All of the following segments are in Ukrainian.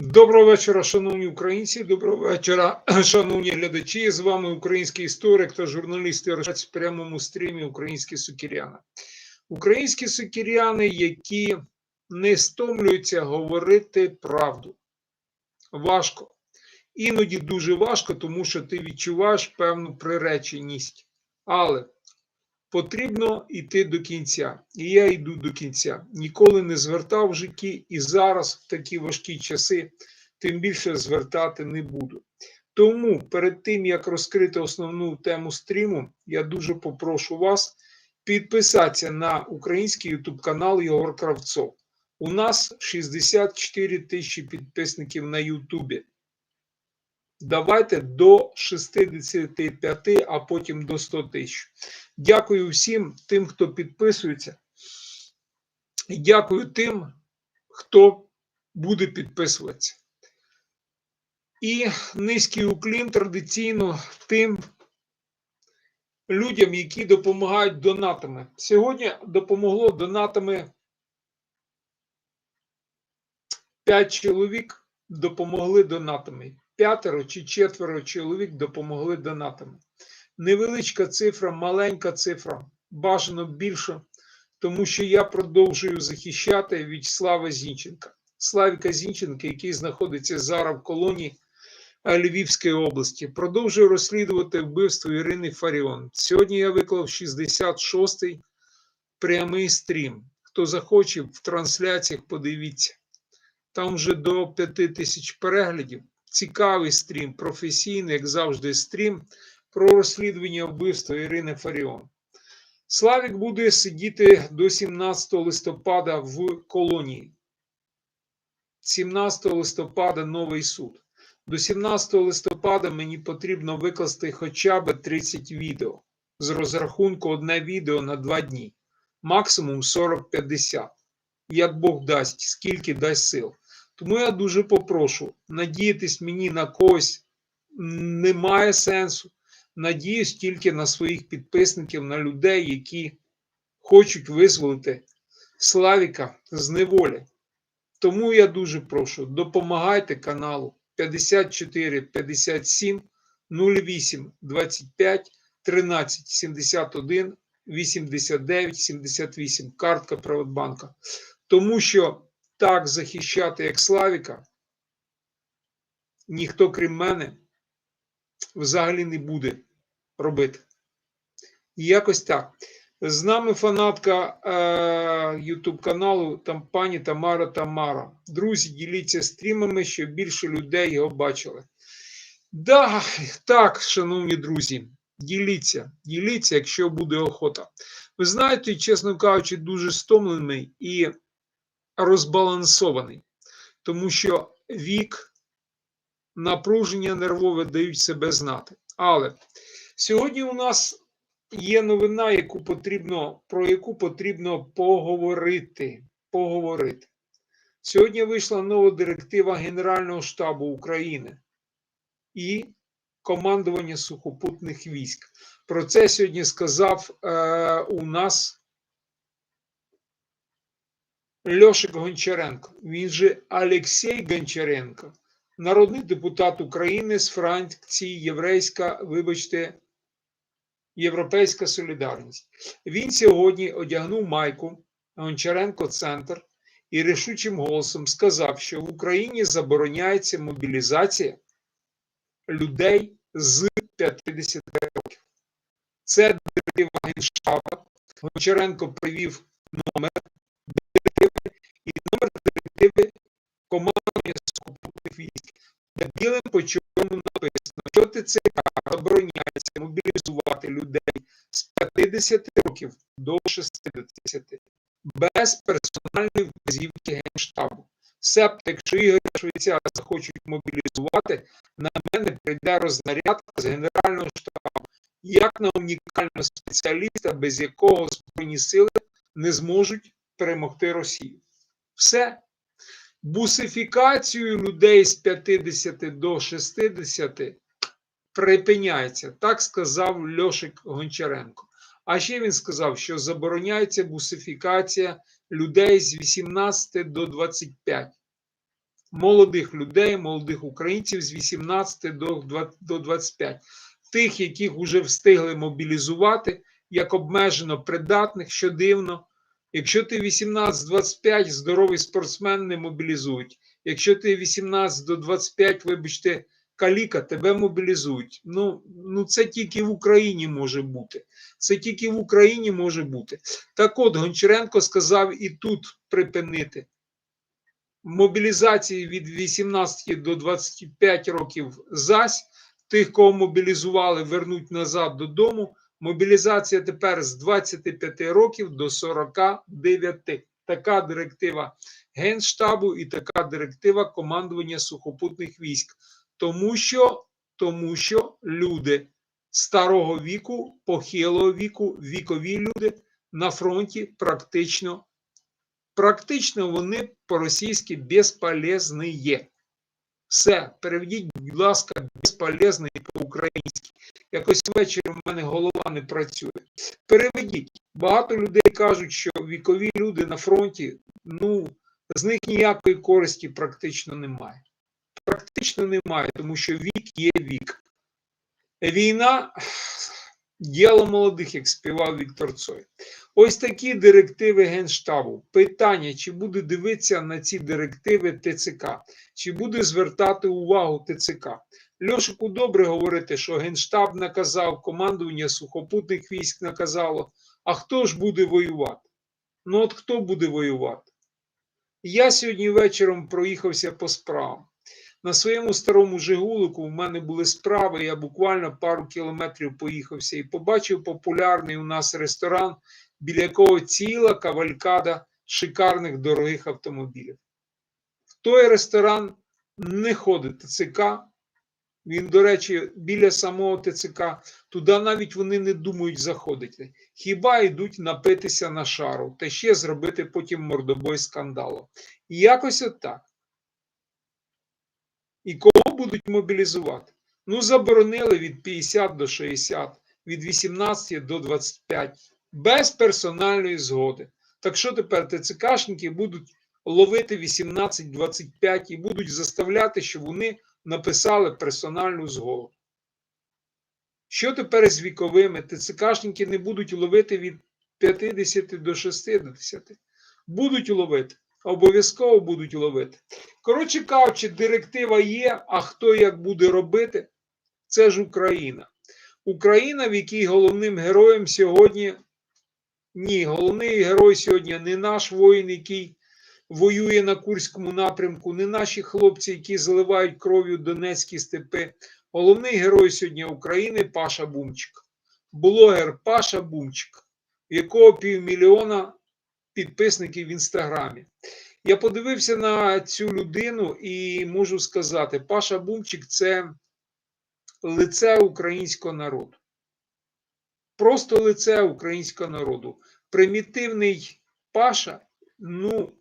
Доброго вечора, шановні українці. Доброго вечора, шановні глядачі. З вами український історик та журналіст Іршаць в прямому стрімі Українські сукіряни. Українські сукіряни, які не стомлюються говорити правду. Важко. Іноді дуже важко, тому що ти відчуваєш певну приреченість. Але потрібно йти до кінця. І я йду до кінця. Ніколи не звертав в житті, і зараз, в такі важкі часи, тим більше звертати не буду. Тому перед тим як розкрити основну тему стріму, я дуже попрошу вас підписатися на український YouTube канал Єгор Кравцов. У нас 64 тисячі підписників на Ютубі. Давайте до 65, а потім до 100 тисяч. Дякую всім тим, хто підписується. Дякую тим, хто буде підписуватися. І низький уклін традиційно тим людям, які допомагають донатами. Сьогодні допомогло донатами 5 чоловік допомогли донатами. П'ятеро чи четверо чоловік допомогли донатами. Невеличка цифра, маленька цифра, бажано більше, тому що я продовжую захищати В'ячеслава Зінченка. Славіка Зінченка, який знаходиться зараз в колонії Львівської області, продовжую розслідувати вбивство Ірини Фаріон. Сьогодні я виклав 66-й прямий стрім. Хто захоче в трансляціях, подивіться. Там вже до 5 тисяч переглядів. Цікавий стрім, професійний, як завжди, стрім про розслідування вбивства Ірини Фаріон. Славік буде сидіти до 17 листопада в колонії. 17 листопада новий суд. До 17 листопада мені потрібно викласти хоча б 30 відео з розрахунку одне відео на 2 дні, максимум 40-50. Як Бог дасть, скільки дасть сил. Тому я дуже попрошу надіятись мені на когось немає сенсу. Надіюсь тільки на своїх підписників, на людей, які хочуть визволити Славіка з неволі. Тому я дуже прошу, допомагайте каналу 54 57 08 25 13 71 89 78. Картка Приватбанка. Тому що так захищати, як Славіка, ніхто крім мене взагалі не буде робити. Якось так. З нами фанатка е, YouTube каналу там пані Тамара Тамара. Друзі, діліться стрімами, щоб більше людей його бачили. Да, так, шановні друзі, діліться, діліться, якщо буде охота. Ви знаєте, чесно кажучи, дуже стомлений і розбалансований, тому що вік, напруження нервове дають себе знати. Але сьогодні у нас є новина, яку потрібно, про яку потрібно поговорити. поговорити. Сьогодні вийшла нова директива Генерального штабу України і командування сухопутних військ. Про це сьогодні сказав е, у нас Льошик Гончаренко. Він же Олексій Гончаренко, народний депутат України з фракції Єврейська, вибачте, Європейська Солідарність. Він сьогодні одягнув майку Гончаренко Центр і рішучим голосом сказав, що в Україні забороняється мобілізація людей з 50 років. Це директива Генштаба. Гончаренко привів номер директиви і номер директиви командування сухопутних військ. Де білим по чому написано, що ТЦК забороняється мобілізувати людей з 50 років до 60 без персональної вказівки Генштабу. Себто, якщо Ігор Швейцар захочуть мобілізувати, на мене прийде рознарядка з Генерального штабу, як на унікального спеціаліста, без якого Збройні сили не зможуть перемогти Росію. Все. Бусифікацію людей з 50 до 60 припиняється. Так сказав Льошик Гончаренко. А ще він сказав, що забороняється бусифікація людей з 18 до 25. молодих людей, молодих українців з 18 до 25, тих, яких вже встигли мобілізувати, як обмежено придатних, що дивно. Якщо ти 18-25, здоровий спортсмен не мобілізують. Якщо ти 18 до 25, вибачте, каліка, тебе мобілізують. Ну, ну це тільки в Україні може бути. Це тільки в Україні може бути. Так от Гончаренко сказав і тут припинити. Мобілізації від 18 до 25 років зась, тих, кого мобілізували, вернуть назад додому. Мобілізація тепер з 25 років до 49. Така директива Генштабу і така директива командування сухопутних військ. Тому що, тому що люди старого віку, похилого віку, вікові люди на фронті практично, практично вони по-російськи безполезні є. Все, переведіть, будь ласка, безполезний по-українськи. Якось ввечері в мене голова не працює. Переведіть. Багато людей кажуть, що вікові люди на фронті, ну, з них ніякої користі практично немає. Практично немає, тому що вік є вік. Війна діло молодих, як співав Віктор Цой. Ось такі директиви Генштабу. Питання, чи буде дивитися на ці директиви ТЦК, чи буде звертати увагу ТЦК. Льошику добре говорити, що Генштаб наказав, командування сухопутних військ наказало. А хто ж буде воювати? Ну, от хто буде воювати? Я сьогодні вечором проїхався по справам. На своєму старому Жигулику в мене були справи. Я буквально пару кілометрів поїхався і побачив популярний у нас ресторан, біля якого ціла кавалькада шикарних дорогих автомобілів. В той ресторан не ходить ТЦК. Він, до речі, біля самого ТЦК, туди навіть вони не думають заходити. Хіба йдуть напитися на шару та ще зробити потім мордобой скандалу. І якось отак. І кого будуть мобілізувати? Ну, заборонили від 50 до 60, від 18 до 25, без персональної згоди. Так що тепер ТЦКшники будуть ловити 18-25 і будуть заставляти, щоб вони написали персональну згоду. Що тепер з віковими? ТЦКшники не будуть ловити від 50 до 60. Будуть ловити. Обов'язково будуть ловити. Коротше кажучи, директива є, а хто як буде робити, це ж Україна. Україна, в якій головним героєм сьогодні ні, головний герой сьогодні не наш воїн, який воює на Курському напрямку, не наші хлопці, які заливають кров'ю Донецькі степи. Головний герой сьогодні України Паша Бумчик. Блогер Паша Бумчик, якого півмільйона підписників в інстаграмі. Я подивився на цю людину і можу сказати: Паша Бумчик це лице українського народу. Просто лице українського народу. Примітивний Паша, ну.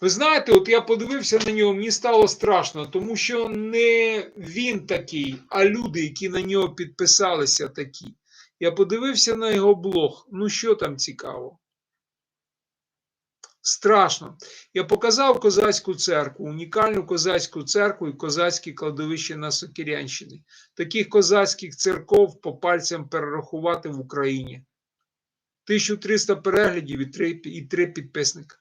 Ви знаєте, от я подивився на нього, мені стало страшно, тому що не він такий, а люди, які на нього підписалися, такі. Я подивився на його блог. Ну, що там цікаво? Страшно. Я показав козацьку церкву, унікальну козацьку церкву і козацькі кладовища на Сокирянщині. Таких козацьких церков по пальцям перерахувати в Україні. 1300 переглядів і 3, і 3 підписника.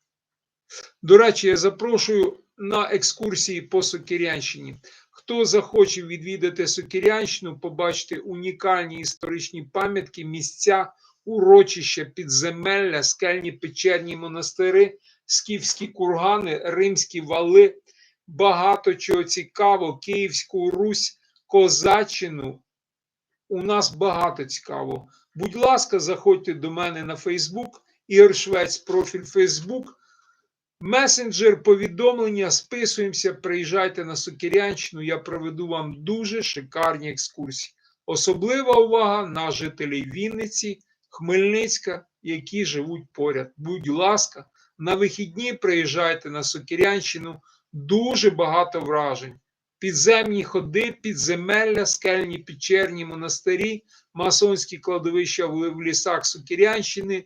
До речі, я запрошую на екскурсії по Сокирянщині. Хто захоче відвідати Сокирянщину, побачити унікальні історичні пам'ятки, місця урочища, підземелля, скельні печерні монастири, скіфські кургани, римські вали, багато чого цікаво, Київську Русь, Козаччину. У нас багато цікаво. Будь ласка, заходьте до мене на Фейсбук, Швець, профіль Фейсбук. Месенджер, повідомлення, списуємося, приїжджайте на Сокирянщину, я проведу вам дуже шикарні екскурсії. Особлива увага на жителів Вінниці, Хмельницька, які живуть поряд. Будь ласка, на вихідні приїжджайте на Сокирянщину, дуже багато вражень. Підземні ходи, підземелля, скельні печерні монастирі, масонські кладовища в лісах Сокирянщини.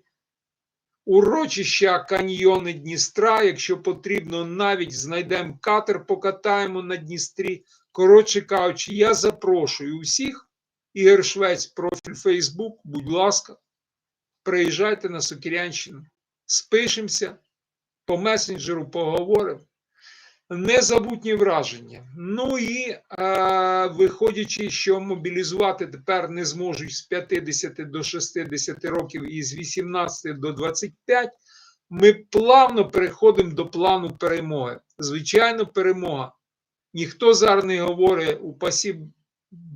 урочища каньйони Дністра. Якщо потрібно, навіть знайдемо катер, покатаємо на Дністрі. Коротше кажучи, я запрошую усіх. Ігор Швець, профіль Фейсбук, будь ласка, приїжджайте на Сокирянщину, спишемося, по месенджеру поговоримо. Незабутні враження. Ну і е, виходячи, що мобілізувати тепер не зможуть з 50 до 60 років і з 18 до 25, ми плавно переходимо до плану перемоги. Звичайно, перемога. Ніхто зараз не говорить упасі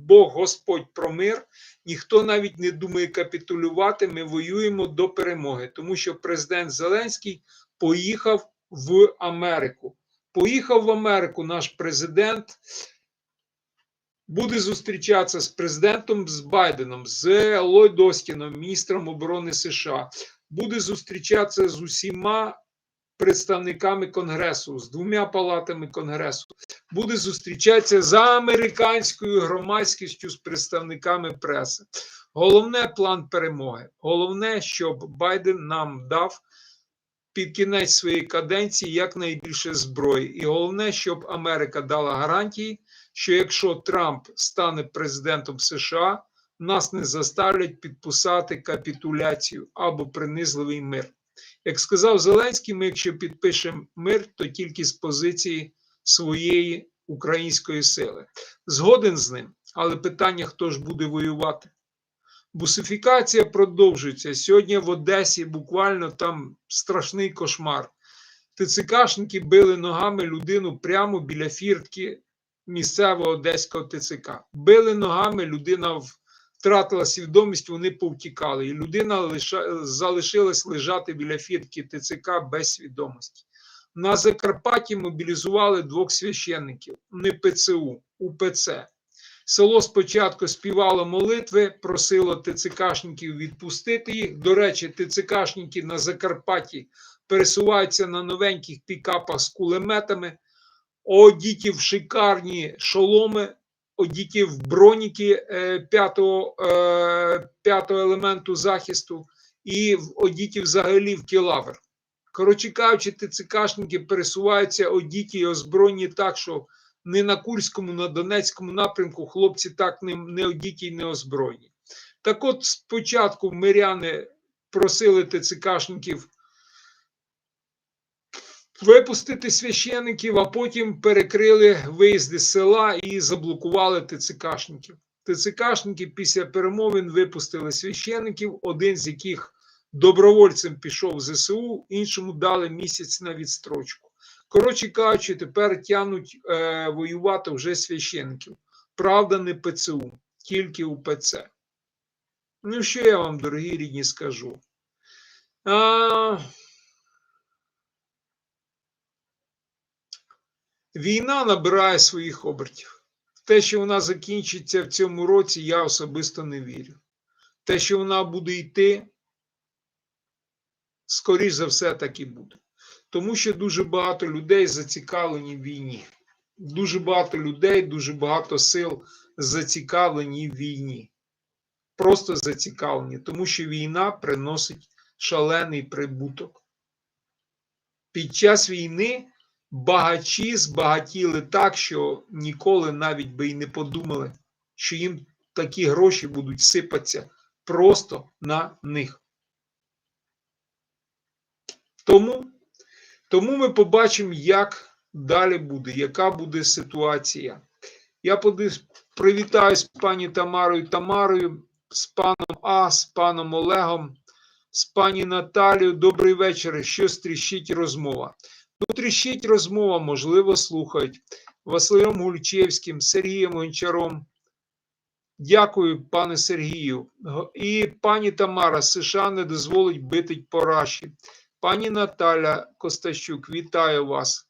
Бог Господь про мир, ніхто навіть не думає капітулювати. Ми воюємо до перемоги, тому що президент Зеленський поїхав в Америку. Поїхав в Америку наш президент, буде зустрічатися з президентом з Байденом, з Ллойд міністром оборони США. Буде зустрічатися з усіма представниками Конгресу, з двома палатами Конгресу. Буде зустрічатися з американською громадськістю, з представниками преси. Головне план перемоги. Головне, щоб Байден нам дав під кінець своєї каденції якнайбільше зброї. І головне, щоб Америка дала гарантії, що якщо Трамп стане президентом США, нас не заставлять підписати капітуляцію або принизливий мир. Як сказав Зеленський, ми, якщо підпишемо мир, то тільки з позиції своєї української сили. Згоден з ним, але питання: хто ж буде воювати? Бусифікація продовжується. Сьогодні в Одесі буквально там страшний кошмар. ТЦКшники били ногами людину прямо біля фіртки місцевого одеського ТЦК. Били ногами, людина втратила свідомість, вони повтікали. І людина лиша, залишилась лежати біля фіртки ТЦК без свідомості. На Закарпатті мобілізували двох священників, не ПЦУ, УПЦ. Село спочатку співало молитви, просило ТЦКшників відпустити їх. До речі, ТЦКшники на Закарпатті пересуваються на новеньких пікапах з кулеметами, одіті в шикарні шоломи, одіті в броніки е, п'ятого, е, п'ятого елементу захисту, і одіті взагалі в кілавер. Коротше кажучи, ТЦКшники пересуваються одіті і озброєні так, що не на Курському, на Донецькому напрямку хлопці так не, не одіті й не озброєні. Так от спочатку миряни просили ТЦКшників випустити священиків, а потім перекрили виїзди з села і заблокували ТЦКшників. ТЦКшники після перемовин випустили священиків, один з яких добровольцем пішов в ЗСУ, іншому дали місяць на відстрочку. Коротше кажучи, тепер тянуть е, воювати вже священників. Правда, не ПЦУ, тільки УПЦ. Ну, що я вам, дорогі рідні, скажу? А, Війна набирає своїх обертів. Те, що вона закінчиться в цьому році, я особисто не вірю. Те, що вона буде йти, скоріш за все, так і буде. Тому що дуже багато людей зацікавлені в війні. Дуже багато людей, дуже багато сил зацікавлені в війні. Просто зацікавлені, тому що війна приносить шалений прибуток. Під час війни багачі збагатіли так, що ніколи навіть би і не подумали, що їм такі гроші будуть сипатися просто на них. Тому, тому ми побачимо, як далі буде, яка буде ситуація. Я привітаю з пані Тамарою Тамарою, з паном А, з паном Олегом, з пані Наталією. Добрий вечір. Що стріщить розмова? Ну, тріщить розмова, можливо, слухають Василем Гульчевським, Сергієм Гончаром. Дякую, пане Сергію. І пані Тамара США не дозволить бити по раші. Пані Наталя Костащук, вітаю вас.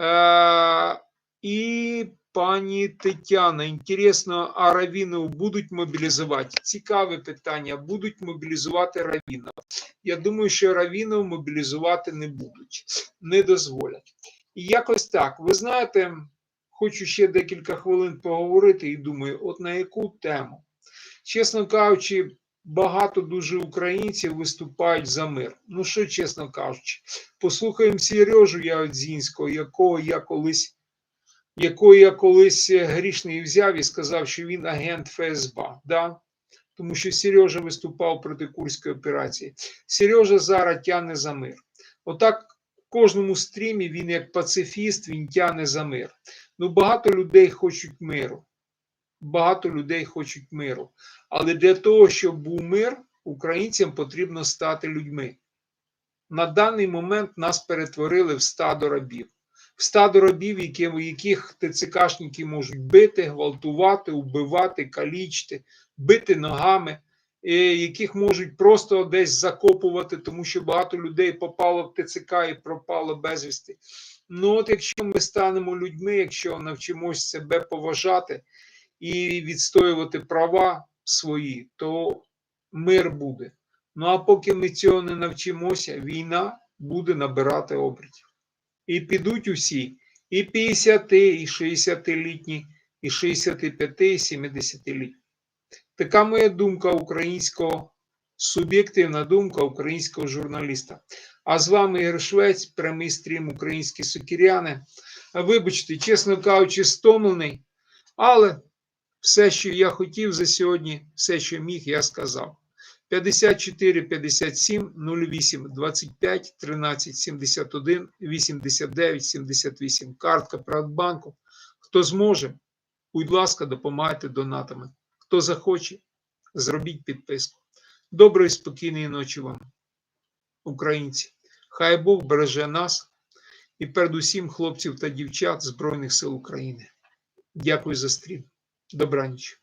Е, І пані Тетяна, інтересно, а равінов будуть мобілізувати? Цікаве питання. Будуть мобілізувати равінов. Я думаю, що равінов мобілізувати не будуть, не дозволять. І якось так. Ви знаєте, хочу ще декілька хвилин поговорити і думаю, от на яку тему? Чесно кажучи, багато дуже українців виступають за мир. Ну що, чесно кажучи, послухаємо Сережу Ягодзінського, якого я колись, якого я колись е, грішний взяв і сказав, що він агент ФСБ. Да? Тому що Сережа виступав проти Курської операції. Сережа зараз тягне за мир. Отак в кожному стрімі він як пацифіст, він тягне за мир. Ну, багато людей хочуть миру. Багато людей хочуть миру. Але для того, щоб був мир, українцям потрібно стати людьми. На даний момент нас перетворили в стадо рабів. В стадо рабів, яких ТЦКшники можуть бити, гвалтувати, убивати, калічити, бити ногами, е, яких можуть просто десь закопувати, тому що багато людей попало в ТЦК і пропало безвісти. Ну, от якщо ми станемо людьми, якщо навчимось себе поважати і відстоювати права свої, то мир буде. Ну а поки ми цього не навчимося, війна буде набирати обертів. І підуть усі, і 50, і 60-літні, і 65, і 70-літні. Така моя думка українського, суб'єктивна думка українського журналіста. А з вами Ігор Швець, прямий стрім Українські сукіряни. Вибачте, чесно кажучи, стомлений, але все, що я хотів за сьогодні, все, що міг, я сказав. 54 57 08 25 13 71 89 78. Картка Приватбанку. Хто зможе, будь ласка, допомагайте донатами. Хто захоче, зробіть підписку. Доброї, спокійної ночі вам, українці. Хай Бог береже нас і передусім хлопців та дівчат Збройних сил України. Дякую за стрім. Добраніч.